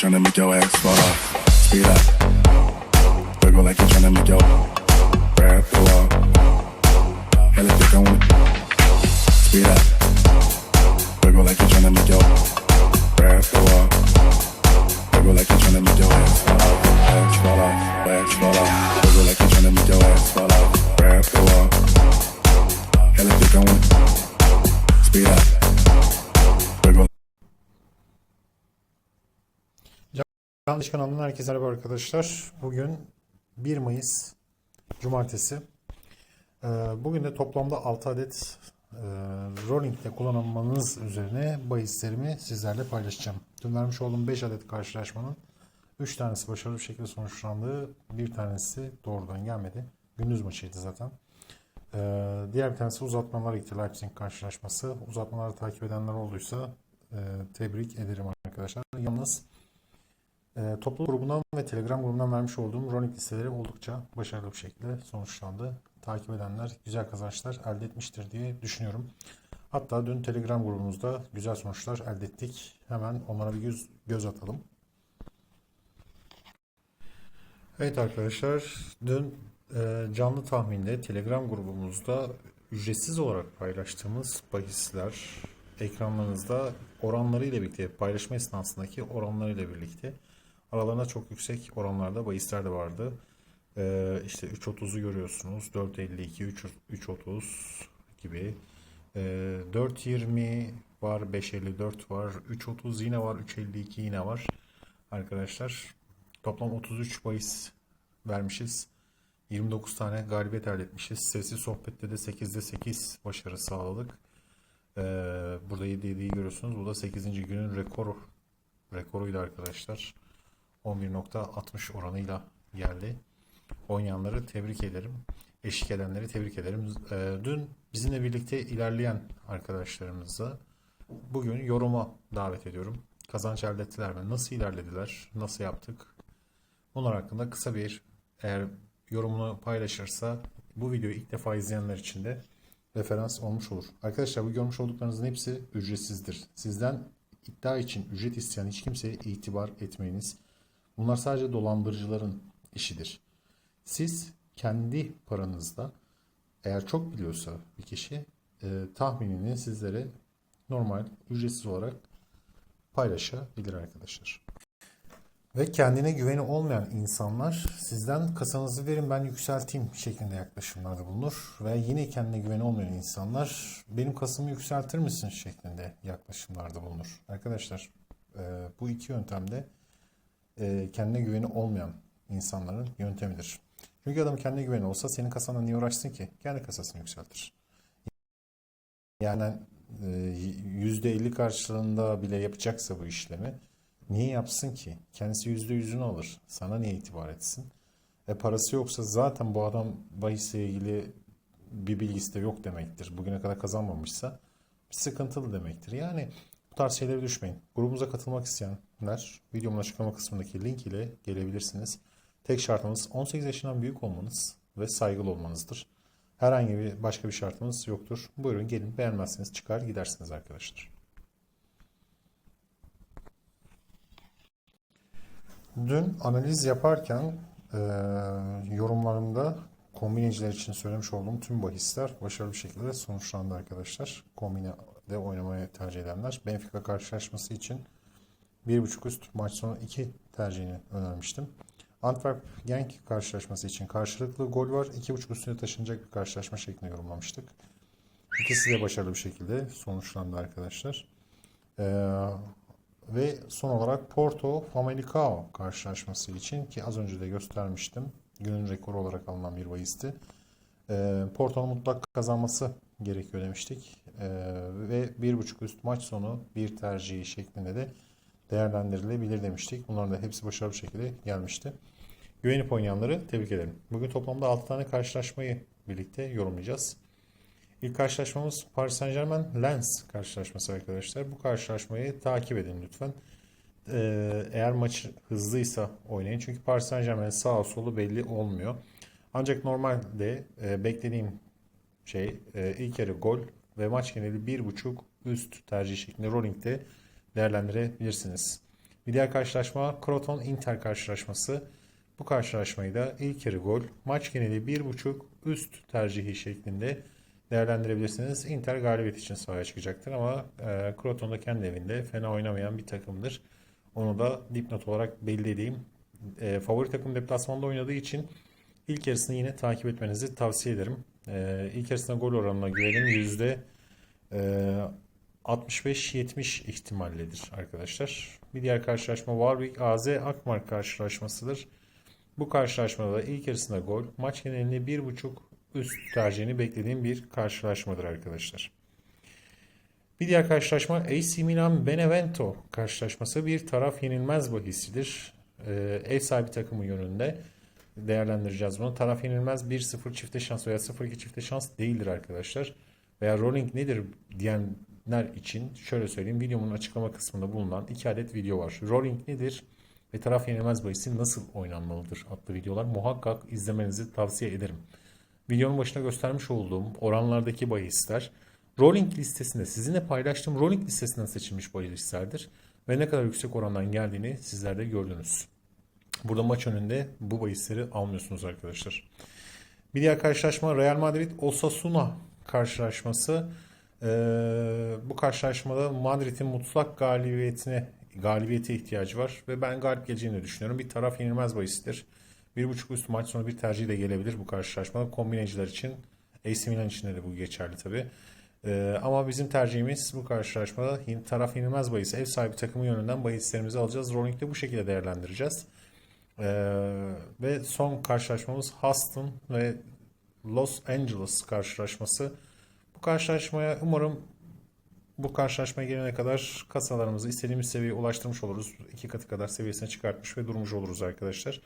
tryna make your ass fall off. Speed up. Wiggle like you're tryna make your grab go up. Hella thick on it. Speed up. Yanlış kanalından herkese merhaba arkadaşlar. Bugün 1 Mayıs Cumartesi. Ee, Bugün de toplamda 6 adet e, rolling'de kullanmanız üzerine bahislerimi sizlerle paylaşacağım. Dün vermiş olduğum 5 adet karşılaşmanın 3 tanesi başarılı bir şekilde sonuçlandı. Bir tanesi doğrudan gelmedi. Gündüz maçıydı zaten. Ee, Diğer bir tanesi uzatmalara gitti Leipzig karşılaşması. Uzatmaları takip edenler olduysa e, tebrik ederim arkadaşlar. Yalnız e, topluluk grubundan ve Telegram grubundan vermiş olduğum running listeleri oldukça başarılı bir şekilde sonuçlandı. Takip edenler güzel kazançlar elde etmiştir diye düşünüyorum. Hatta dün Telegram grubumuzda güzel sonuçlar elde ettik. Hemen onlara bir göz, göz atalım. Evet arkadaşlar, dün e, canlı tahminde Telegram grubumuzda ücretsiz olarak paylaştığımız bahisler ekranlarınızda oranlarıyla birlikte paylaşma esnasındaki oranlarıyla birlikte aralarında çok yüksek oranlarda bahisler de vardı. E, işte 3.30'u görüyorsunuz, 4.52, 3 3.30 gibi. E, 4.20 var, 5.54 var, 3.30 yine var, 3.52 yine var. Arkadaşlar toplam 33 bahis vermişiz. 29 tane galibiyet elde etmişiz. Sesli sohbette de 8'de 8 başarı sağladık. Ee, burada 7 7'yi görüyorsunuz. Bu da 8. günün rekoru. Rekoruydu arkadaşlar. 11.60 oranıyla geldi. Oynayanları tebrik ederim. Eşlik edenleri tebrik ederim. Ee, dün bizimle birlikte ilerleyen arkadaşlarımıza bugün yoruma davet ediyorum. Kazanç elde ettiler mi? Nasıl ilerlediler? Nasıl yaptık? Bunlar hakkında kısa bir eğer yorumunu paylaşırsa bu videoyu ilk defa izleyenler için de referans olmuş olur. Arkadaşlar bu görmüş olduklarınızın hepsi ücretsizdir. Sizden iddia için ücret isteyen hiç kimseye itibar etmeyiniz. Bunlar sadece dolandırıcıların işidir. Siz kendi paranızda eğer çok biliyorsa bir kişi e, tahminini sizlere normal ücretsiz olarak paylaşabilir arkadaşlar. Ve kendine güveni olmayan insanlar sizden kasanızı verin ben yükselteyim şeklinde yaklaşımlarda bulunur. Ve yine kendine güveni olmayan insanlar benim kasamı yükseltir misin şeklinde yaklaşımlarda bulunur. Arkadaşlar e, bu iki yöntemde e, kendine güveni olmayan insanların yöntemidir. Çünkü adam kendine güveni olsa senin kasana niye uğraşsın ki? Kendi kasasını yükseltir. Yani e, %50 karşılığında bile yapacaksa bu işlemi niye yapsın ki? Kendisi %100'ünü alır. Sana niye itibar etsin? E parası yoksa zaten bu adam bahisle ilgili bir bilgisi de yok demektir. Bugüne kadar kazanmamışsa sıkıntılı demektir. Yani tarz şeylere düşmeyin. Grubumuza katılmak isteyenler videomun açıklama kısmındaki link ile gelebilirsiniz. Tek şartımız 18 yaşından büyük olmanız ve saygılı olmanızdır. Herhangi bir başka bir şartımız yoktur. Buyurun gelin beğenmezseniz çıkar gidersiniz arkadaşlar. Dün analiz yaparken e, yorumlarımda kombineciler için söylemiş olduğum tüm bahisler başarılı bir şekilde sonuçlandı arkadaşlar. Kombinede oynamaya tercih edenler. Benfica karşılaşması için 1.5 üst maç sonu 2 tercihini önermiştim. Antwerp Genk karşılaşması için karşılıklı gol var. 2.5 üstüne taşınacak bir karşılaşma şeklinde yorumlamıştık. İkisi de başarılı bir şekilde sonuçlandı arkadaşlar. Ee, ve son olarak Porto Famalicão karşılaşması için ki az önce de göstermiştim. Günün rekoru olarak alınan bir bahisti. Ee, Porto'nun mutlak kazanması gerekiyor demiştik. Ee, ve bir buçuk üst maç sonu bir tercihi şeklinde de değerlendirilebilir demiştik. Bunların da hepsi başarılı bir şekilde gelmişti. Güvenip oynayanları tebrik ederim. Bugün toplamda 6 tane karşılaşmayı birlikte yorumlayacağız. İlk karşılaşmamız Paris Saint Germain Lens karşılaşması arkadaşlar. Bu karşılaşmayı takip edin lütfen. Ee, eğer maç hızlıysa oynayın. Çünkü Paris Saint Germain sağ solu belli olmuyor. Ancak normalde e, beklediğim şey e, ilk yarı gol ve maç geneli 1.5 üst tercih şeklinde rolling'de değerlendirebilirsiniz. Bir diğer karşılaşma Croton Inter karşılaşması. Bu karşılaşmayı da ilk yarı gol, maç geneli 1.5 üst tercihi şeklinde değerlendirebilirsiniz. Inter galibiyet için sahaya çıkacaktır ama e, Croton da kendi evinde fena oynamayan bir takımdır. Onu da dipnot olarak belli edeyim. E, favori takım deplasmanda oynadığı için ilk yarısını yine takip etmenizi tavsiye ederim. E, ilk yarısında gol oranına güvenim yüzde e, 65-70 ihtimallidir arkadaşlar. Bir diğer karşılaşma Warwick AZ Akmar karşılaşmasıdır. Bu karşılaşmada da ilk yarısında gol, maç genelinde 1.5 üst tercihini beklediğim bir karşılaşmadır arkadaşlar. Bir diğer karşılaşma AC Milan Benevento karşılaşması bir taraf yenilmez bahisidir. Ee, ev sahibi takımı yönünde değerlendireceğiz bunu. Taraf yenilmez 1-0 çifte şans veya 0-2 çifte şans değildir arkadaşlar. Veya rolling nedir diyenler için şöyle söyleyeyim. Videomun açıklama kısmında bulunan iki adet video var. Rolling nedir ve taraf yenilmez bahisi nasıl oynanmalıdır adlı videolar. Muhakkak izlemenizi tavsiye ederim. Videonun başında göstermiş olduğum oranlardaki bahisler rolling listesinde sizinle paylaştığım rolling listesinden seçilmiş bahislerdir. Ve ne kadar yüksek orandan geldiğini sizler de gördünüz. Burada maç önünde bu bahisleri almıyorsunuz arkadaşlar. Bir diğer karşılaşma Real Madrid Osasuna karşılaşması. Ee, bu karşılaşmada Madrid'in mutlak galibiyetine galibiyete ihtiyacı var ve ben galip geleceğini düşünüyorum. Bir taraf yenilmez bahisidir. Bir buçuk üst maç sonu bir tercih de gelebilir bu karşılaşmada. Kombineciler için AC Milan için de bu geçerli tabi. Ee, ama bizim tercihimiz bu karşılaşmada taraf yenilmez bahis. Ev sahibi takımı yönünden bahislerimizi alacağız. Rolling'de bu şekilde değerlendireceğiz. Ee, ve son karşılaşmamız Houston ve Los Angeles karşılaşması. Bu karşılaşmaya umarım bu karşılaşmaya gelene kadar kasalarımızı istediğimiz seviyeye ulaştırmış oluruz. İki katı kadar seviyesine çıkartmış ve durmuş oluruz arkadaşlar.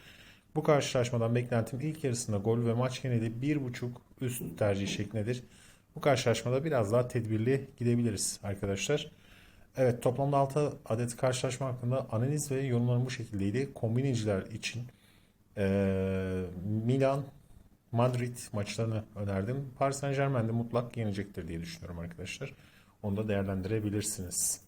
Bu karşılaşmadan beklentim ilk yarısında gol ve maç geneli 1.5 üst tercih şeklindedir. Bu karşılaşmada biraz daha tedbirli gidebiliriz arkadaşlar. Evet toplamda 6 adet karşılaşma hakkında analiz ve yorumlarım bu şekildeydi. Kombineciler için eee, Milan, Madrid maçlarını önerdim. Paris Saint Germain de mutlak yenecektir diye düşünüyorum arkadaşlar. Onu da değerlendirebilirsiniz.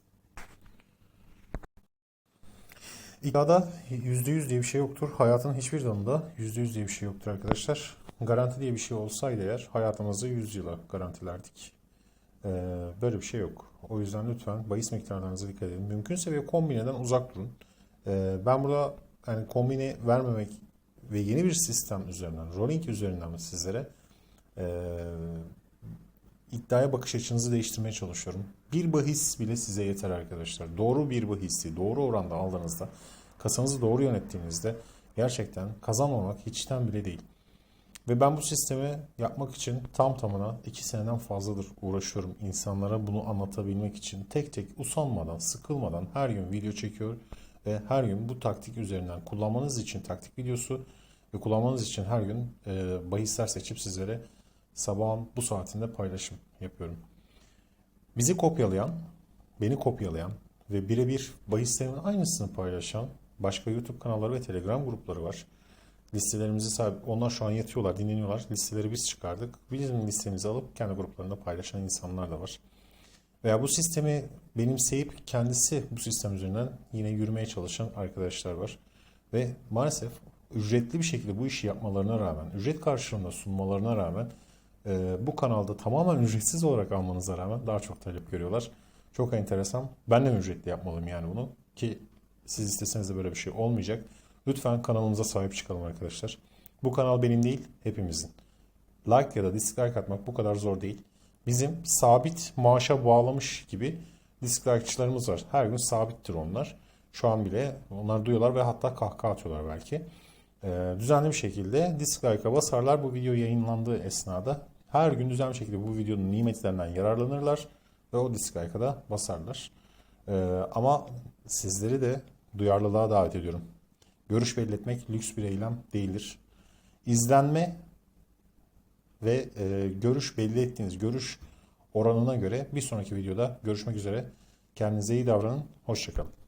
İddiada %100 diye bir şey yoktur. Hayatın hiçbir dalında %100 diye bir şey yoktur arkadaşlar. Garanti diye bir şey olsaydı eğer hayatımızı 100 yıla garantilerdik. Ee, böyle bir şey yok. O yüzden lütfen bahis miktarlarınıza dikkat edin. Mümkünse ve kombineden uzak durun. Ee, ben burada yani kombine vermemek ve yeni bir sistem üzerinden, rolling üzerinden sizlere ee, iddiaya bakış açınızı değiştirmeye çalışıyorum. Bir bahis bile size yeter arkadaşlar. Doğru bir bahisi doğru oranda aldığınızda, kasanızı doğru yönettiğinizde gerçekten kazanmamak hiçten bile değil. Ve ben bu sistemi yapmak için tam tamına 2 seneden fazladır uğraşıyorum. İnsanlara bunu anlatabilmek için tek tek usanmadan, sıkılmadan her gün video çekiyor ve her gün bu taktik üzerinden kullanmanız için taktik videosu ve kullanmanız için her gün e, bahisler seçip sizlere sabahın bu saatinde paylaşım yapıyorum. Bizi kopyalayan, beni kopyalayan ve birebir bahislerimin aynısını paylaşan başka YouTube kanalları ve Telegram grupları var. Listelerimizi sahip, onlar şu an yatıyorlar, dinleniyorlar. Listeleri biz çıkardık. Bizim listemizi alıp kendi gruplarında paylaşan insanlar da var. Veya bu sistemi benimseyip kendisi bu sistem üzerinden yine yürümeye çalışan arkadaşlar var. Ve maalesef ücretli bir şekilde bu işi yapmalarına rağmen, ücret karşılığında sunmalarına rağmen e, bu kanalda tamamen ücretsiz olarak almanıza rağmen daha çok talep görüyorlar. Çok enteresan. Ben de ücretli yapmalıyım yani bunu? Ki siz isteseniz de böyle bir şey olmayacak. Lütfen kanalımıza sahip çıkalım arkadaşlar. Bu kanal benim değil, hepimizin. Like ya da dislike atmak bu kadar zor değil. Bizim sabit maaşa bağlamış gibi dislike'çılarımız var. Her gün sabittir onlar. Şu an bile onlar duyuyorlar ve hatta kahkaha atıyorlar belki. Ee, düzenli bir şekilde dislike'a basarlar bu video yayınlandığı esnada. Her gün düzenli bir şekilde bu videonun nimetlerinden yararlanırlar ve o dislike'a da basarlar. Ee, ama sizleri de duyarlılığa davet ediyorum. Görüş belli etmek lüks bir eylem değildir. İzlenme ve e, görüş belli ettiğiniz görüş oranına göre bir sonraki videoda görüşmek üzere. Kendinize iyi davranın. Hoşçakalın.